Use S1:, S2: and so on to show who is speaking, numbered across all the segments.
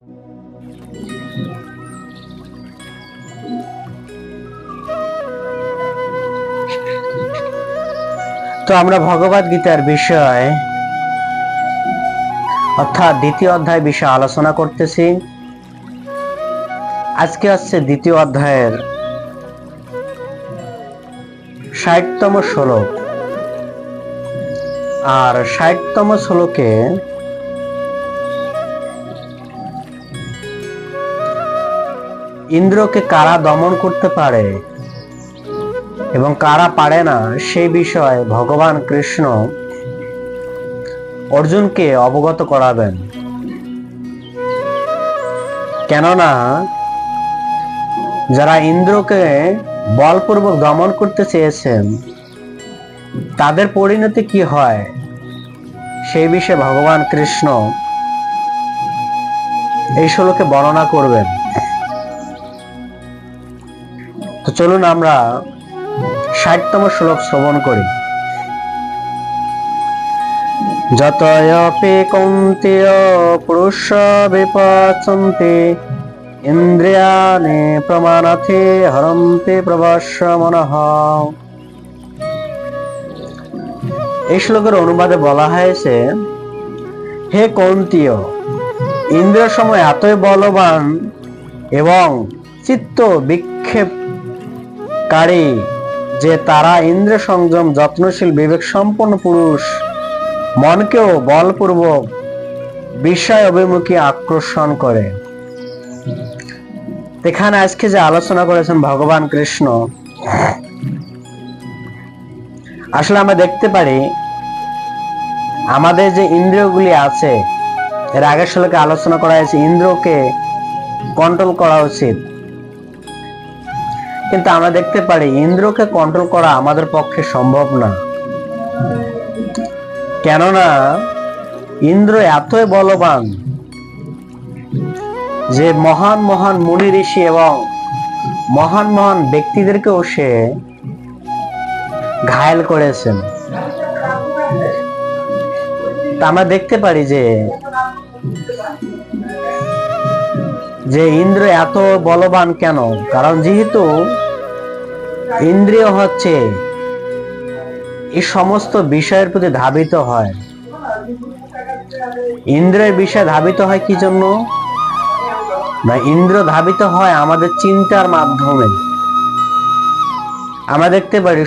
S1: তো আমরা ভগবত গীতার বিষয়, অর্থাৎ দ্বিতীয় অধ্যায় বিষয়ে আলোচনা করতেছি। আজকে হচ্ছে দ্বিতীয় অধ্যায়ের ষাটতম শ্লোক। আর ষাটতম শ্লোকে ইন্দ্রকে কারা দমন করতে পারে এবং কারা পারে না সেই বিষয়ে ভগবান কৃষ্ণ অর্জুনকে অবগত করাবেন। কেননা, যারা ইন্দ্রকে বলপূর্বক দমন করতে চেয়েছেন, তাদের পরিণতি কি হয়? সেই বিষয়ে ভগবান কৃষ্ণ এই শ্লোকে বর্ণনা করবেন। চলুন আমরা ষাটতম শ্লোক শ্রবণ করি। যতয়পি কৌন্তেয় পুরুষ বিপচন্তে, ইন্দ্রিয়াণি প্রমাণাথে হরন্তে প্রবশ্য মনঃ। এই শ্লোকের অনুবাদে বলা হয়েছে, হে কৌন্তীয় ইন্দ্রিয় সময় এতই বলবান এবং চিত্ত বিক্ষেপকারী যে তারা ইন্দ্র সংযম যত্নশীল বিবেক সম্পন্ন পুরুষ, মনকেও বলপূর্বক বিষয় অভিমুখী আকর্ষণ করে। এখানে আজকে যে আলোচনা করেছেন ভগবান কৃষ্ণ, আসলে আমরা দেখতে পারি, আমাদের যে ইন্দ্রিয়গুলি আছে, এর আগের শ্লোকে আলোচনা করা হয়েছে, ইন্দ্রকে কন্ট্রোল করা উচিত। কিন্তু আমরা দেখতে পারি ইন্দ্রকে কন্ট্রোল করা আমাদের পক্ষে সম্ভব না। কেননা ইন্দ্র এতই বলবান যে মহান মহান মুনি ঋষি এবং মহান মহান ব্যক্তিদেরকেও সে ঘায়েল করেছেন। তা আমরা দেখতে পারি যে যে ইন্দ্র এত বলবান কেন? কারণ যেহেতু ইন্দ্রিয় হচ্ছে এই সমস্ত বিষয়ের প্রতি ধাবিত হয়। ইন্দ্রের বিষয় ধাবিত হয় কি জন্য? না, ইন্দ্র ধাবিত হয় আমাদের চিন্তার মাধ্যমে। আমরা দেখতে পারি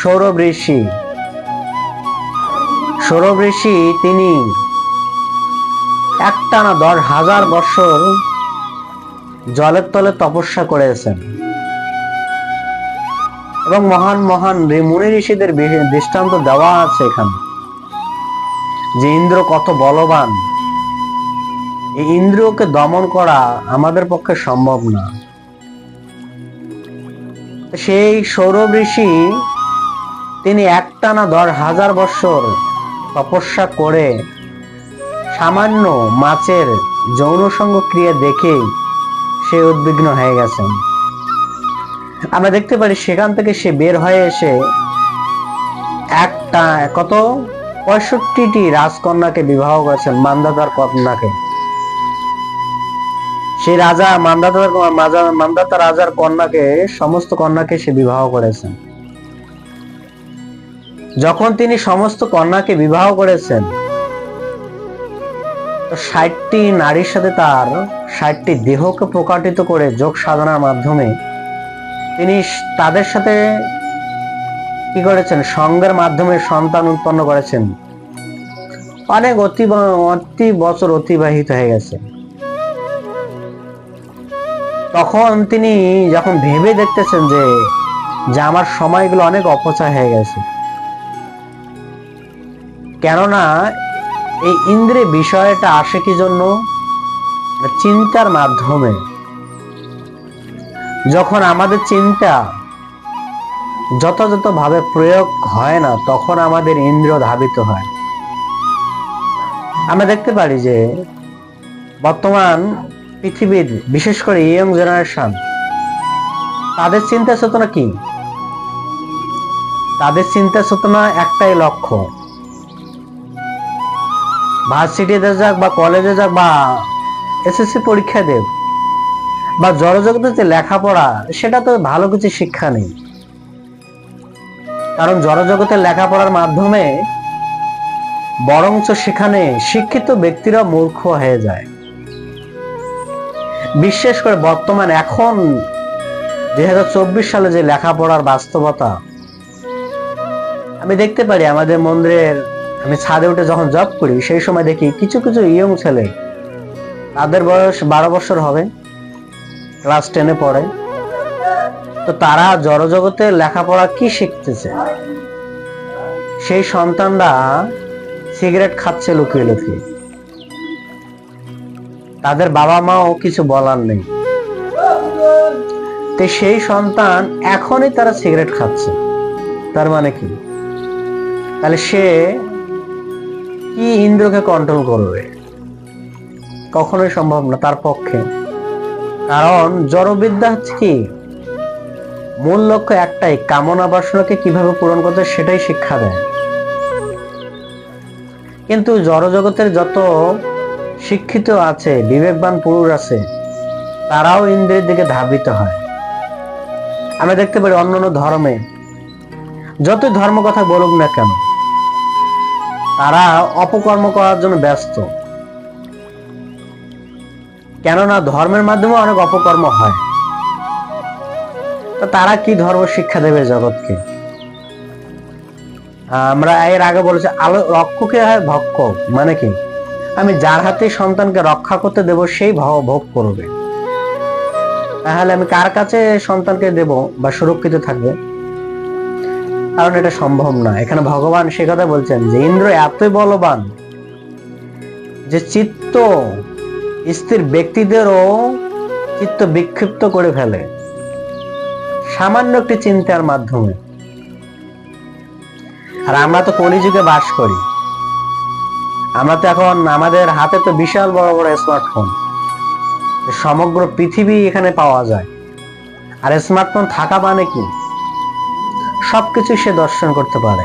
S1: সৌরভ ঋষি। সৌরভ ঋষি তিনি একটানা দশ হাজার বছর জলের তলে তপস্যা করেছেন। এবং মহান মহান মুনি ঋষিদের দৃষ্টান্ত দেওয়া আছে এখানে। যে ইন্দ্র কত বলবান, এই ইন্দ্রিয়কে দমন করা আমাদের পক্ষে সম্ভব না। সেই সৌরভ ঋষি তিনি একটানা দশ হাজার বছর তপস্যা করে সামান্য মাছের যৌন সঙ্গ ক্রিয়া দেখে সে উদ্বিগ্ন হয়ে গেছেন আমরা দেখতে পারি সেখান থেকে সে বের হয়ে এসে একটা, কত? পঁয়ষট্টিটি রাজকন্যাকে বিবাহ করেছেন মান্দাতার কন্যাকে। সেই রাজা মান্দাতার মান্দাতা রাজার কন্যাকে, সমস্ত কন্যাকে সে বিবাহ করেছেন। যখন তিনি সমস্ত কন্যাকে বিবাহ করেছেন ষাটটি নারীর সাথে তার ষাটটি দেহকে প্রকাটিত করে যোগ সাধনার মাধ্যমে তিনি তাদের সাথে কি করেছেন? সঙ্গের মাধ্যমে সন্তান উৎপন্ন করেছেন। অনেক অতি অতি বছর অতিবাহিত হয়ে গেছে। তখন তিনি যখন ভেবে দেখতেছেন যে যে আমার সময়গুলো অনেক অপচয় হয়ে গেছে। কেননা এই ইন্দ্রে বিষয়টা আসে কি জন্য? চিন্তার মাধ্যমে। যখন আমাদের চিন্তা যথাযথ ভাবে প্রয়োগ হয় না, তখন আমাদের ইন্দ্র ধাবিত হয়। আমরা দেখতে পারি যে বর্তমান পৃথিবীর বিশেষ করে ইয়ং জেনারেশন, তাদের চিন্তা চেতনা কি? তাদের চিন্তা চেতনা একটাই লক্ষ্য। ভার্সিটিতে যাক বা কলেজে যাক বা এসএসসি পরীক্ষা দেব বা জড়জগতে যে লেখাপড়া, সেটা তো ভালো কিছু শিক্ষা নেই। কারণ জড়জগতের লেখাপড়ার মাধ্যমে বরঞ্চ সেখানে শিক্ষিত ব্যক্তিরা মূর্খ হয়ে যায়। বিশেষ করে বর্তমান, এখন দুই হাজার চব্বিশ সালে যে লেখাপড়ার বাস্তবতা, আমি দেখতে পারি আমাদের মন্দিরের আমি ছাদে উঠে যখন জব করি, সেই সময় দেখি কিছু কিছু ইয়ং ছেলে, তাদের বয়স বারো বছর হবে ক্লাস টেনে পড়ে। তো তারা জড়জগতে লেখাপড়া কি শিখতেছে? সেই সন্তানরা সিগারেট খাচ্ছে লুকিয়ে লুকিয়ে। তাদের বাবা মাও কিছু বলার নেই। তো সেই সন্তান এখনই তারা সিগারেট খাচ্ছে। তার মানে কি? তাহলে সে কি ইন্দ্রকে কন্ট্রোল করবে? কখনোই সম্ভব না, তার পক্ষে। কারণ জড়বিদ্যা হচ্ছে কি? মূল লক্ষ্য একটাই, কামনা বাসনাকে কীভাবে পূরণ করতে সেটাই শিক্ষা দেয়। কিন্তু জড়জগতের যত শিক্ষিত আছে, বিবেকবান পুরুষ আছে, তারাও ইন্দ্রের দিকে ধাবিত হয়। আমরা দেখতে পারি অন্য ধর্মে, যতই ধর্ম কথা বলুক না কেন তারা অপকর্ম করার জন্য ব্যস্ত। কেননা ধর্মের মাধ্যমে অনেক অপকর্ম হয়। তো তারা কি ধর্ম শিক্ষা দেবে জগৎকে? আমরা এর আগে বলেছি, আলো, রক্ষকে হয় ভক্ষ মানে কি? আমি যার হাতে সন্তানকে রক্ষা করতে দেব, সেই ভোগ করবে। তাহলে আমি কার কাছে সন্তানকে দেব বা সুরক্ষিত থাকবে? কারণ এটা সম্ভব না। এখানে ভগবান সে কথা বলছেন যে, ইন্দ্র, এতই বলবান যে চিত্ত স্থির ব্যক্তিদেরও চিত্ত বিক্ষিপ্ত করে ফেলে। সামান্য একটি চিন্তার মাধ্যমে। আর আমরা তো কলিযুগে বাস করি। আমরা তো এখন আমাদের হাতে তো বিশাল বড় বড় স্মার্টফোন সমগ্র পৃথিবী এখানে পাওয়া যায়। আর স্মার্টফোন থাকা মানে কি? সবকিছু সে দর্শন করতে পারে।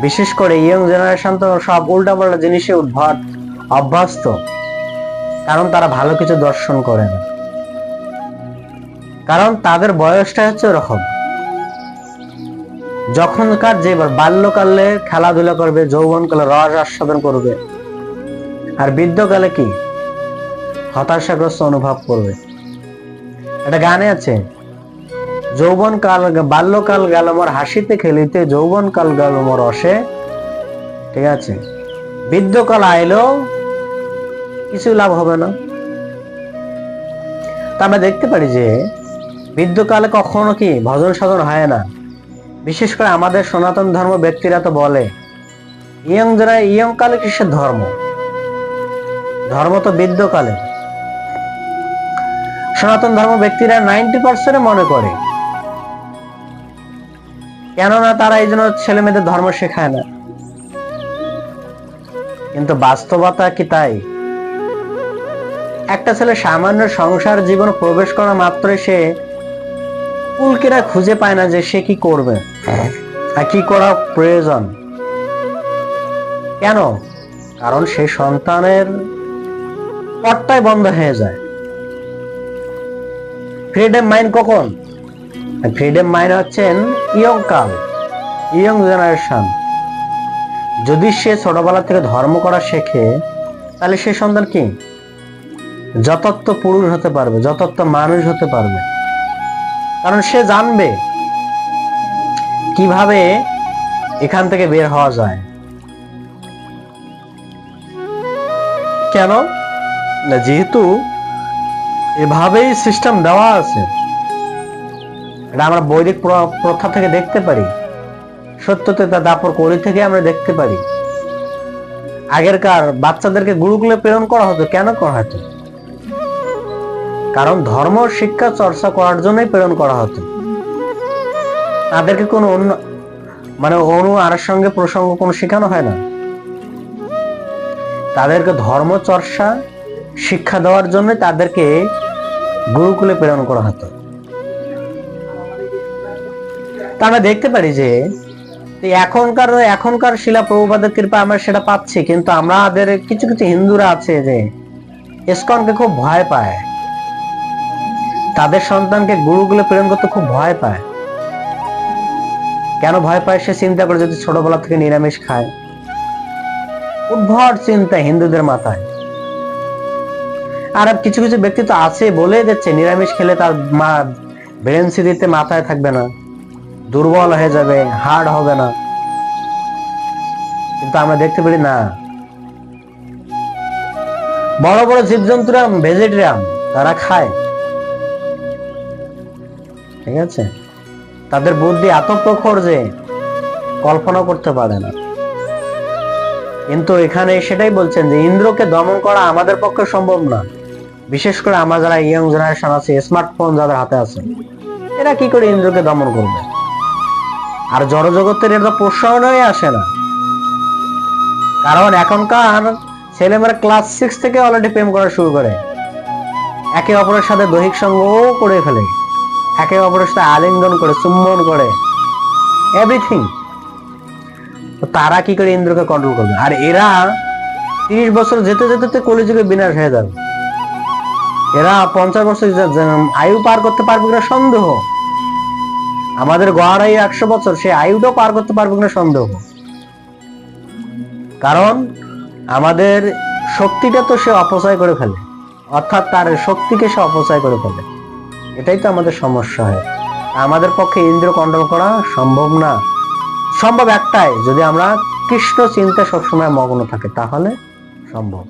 S1: বিশেষ করে ইয়ং জেনারেশন তো সব উল্টাপাল্টা জিনিসে উদ্ভট, অভ্যস্ত, কারণ তারা ভালো কিছু দর্শন করে না। কারণ তাদের বয়সটা হচ্ছে ওরকম। যখনকার যে বাল্যকালে খেলাধুলা করবে, যৌবনকালে রস আস্বাদন করবে, আর বৃদ্ধকালে কি? হতাশাগ্রস্ত অনুভব করবে। একটা গানে আছে যৌবন কাল বাল্যকাল গেল মোর হাসিতে খেলিতে, যৌবন কাল গেল মোর রসে। ঠিক আছে? বৃদ্ধকাল আইলো, কিছু লাভ হবে না। তা আমরা দেখতে পারি যে, বৃদ্ধকালে কখনো কি ভজন সাধন হয় না? বিশেষ করে আমাদের সনাতন ধর্ম ব্যক্তিরা তো বলে, ইয়ং যারা, ইয়ং কালে কিসের ধর্ম? ধর্ম তো বৃদ্ধকালে। সনাতন ধর্ম ব্যক্তিরা নাইনটি পার্সেন্ট মনে করে কেননা তারা এই জন্য ছেলে মেয়েদের ধর্ম শেখায় না। কিন্তু বাস্তবতা কি তাই? একটা ছেলে সামান্য সংসার জীবন প্রবেশ করা মাত্রই সে কুলকিরা খুঁজে পায় না যে সে কি করবে আর কি করা প্রয়োজন। কেন? কারণ সে সন্তানের পটটাই বন্ধ হয়ে যায়। ফ্রিডম মাইন্ড কখন? ফ্রিডম মাইন্ড হচ্ছেন ইয়ং কাল, ইয়ং জেনারেশন। যদি সে ছোটবেলা থেকে ধর্ম করা শেখে, তাহলে সে সন্তান কি? যথার্থ পুরুষ হতে পারবে যথার্থ মানুষ হতে পারবে। কারণ সে জানবে কীভাবে এখান থেকে বের হওয়া যায়। কেন? যেহেতু এভাবেই সিস্টেম দেওয়া আছে এটা আমরা বৈদিক প্রথা থেকে দেখতে পারি। সত্যতে তা দাপর করি থেকে আমরা দেখতে পারি। আগেরকার বাচ্চাদেরকে গুরুকুলে প্রেরণ করা হতো, কেন করা হতো? কারণ ধর্ম, শিক্ষা, চর্চা করার জন্যই প্রেরণ করা হতো। তাদেরকে কোনো অন্য মানে অনু আর সঙ্গে প্রসঙ্গ কোনো শেখানো হয় না। তাদেরকে ধর্ম, চর্চা, শিক্ষা দেওয়ার জন্য তাদেরকে গুরুকুলে প্রেরণ করা হতো। তা আমরা দেখতে পারি যে এখনকার এখনকার শিলা প্রভুপাদের কৃপা আমরা সেটা পাচ্ছি, কিন্তু আমাদের কিছু কিছু হিন্দুরা আছে যে ইসকনকে খুব ভয় পায়। তাদের সন্তানকে গুরুকুলে প্রেরণ করতে খুব ভয় পায়। কেন ভয় পায় সে চিন্তা করে যদি ছোটবেলা থেকে নিরামিষ খায়। উদ্ভট চিন্তা হিন্দুদের মাথায়। আর কিছু কিছু ব্যক্তি তো আছে বলে দিচ্ছে, নিরামিষ খেলে তার মা ব্রেন সিদিতে মাথায় থাকবে না। দুর্বল হয়ে যাবে হার্ড হবে না। কিন্তু আমরা দেখতে পারি না। বড় বড় জীবজন্তুরা ভেজিটেরিয়ান তারা খায়। ঠিক আছে? তাদের বুদ্ধি এত প্রখর যে কল্পনা করতে পারে না। কিন্তু এখানে সেটাই বলছেন যে, ইন্দ্রকে দমন করা আমাদের পক্ষে সম্ভব না। বিশেষ করে আমরা যারা ইয়ং জেনারেশন আছে স্মার্টফোন যাদের হাতে আছে, এরা কি করে ইন্দ্রকে দমন করবে? আর জড়জগতের এটা প্রশ্নই আসে না। কারণ এখনকার ছেলেমেয়েরা ক্লাস সিক্স থেকে অলরেডি প্রেম করা শুরু করে। একে অপরের সাথে দৈহিক সঙ্গও করে ফেলে। একে অপরের সাথে আলিঙ্গন করে, চুম্বন করে। এভরিথিং তারা কি করে ইন্দ্রকে কন্ট্রোল করবে? আর এরা তিরিশ বছর যেতে যেতে কলিযুগে বিনাশ হয়ে যাবে। এরা পঞ্চাশ বছর আয়ু পার করতে পারবে কিনা সন্দেহ। আমাদের গড় আয়ু একশো বছর, সে আয়ুটাও পার করতে পারবে কিনা সন্দেহ। কারণ আমাদের শক্তিটা তো সে অপচয় করে ফেলে। অর্থাৎ তার শক্তিকে সে অপচয় করে ফেলে। এটাই তো আমাদের সমস্যা হয়। আমাদের পক্ষে ইন্দ্র কন্ট্রোল করা সম্ভব না। সম্ভব একটাই, যদি আমরা কৃষ্ণ চিন্তা সবসময় মগ্ন থাকে, তাহলে সম্ভব।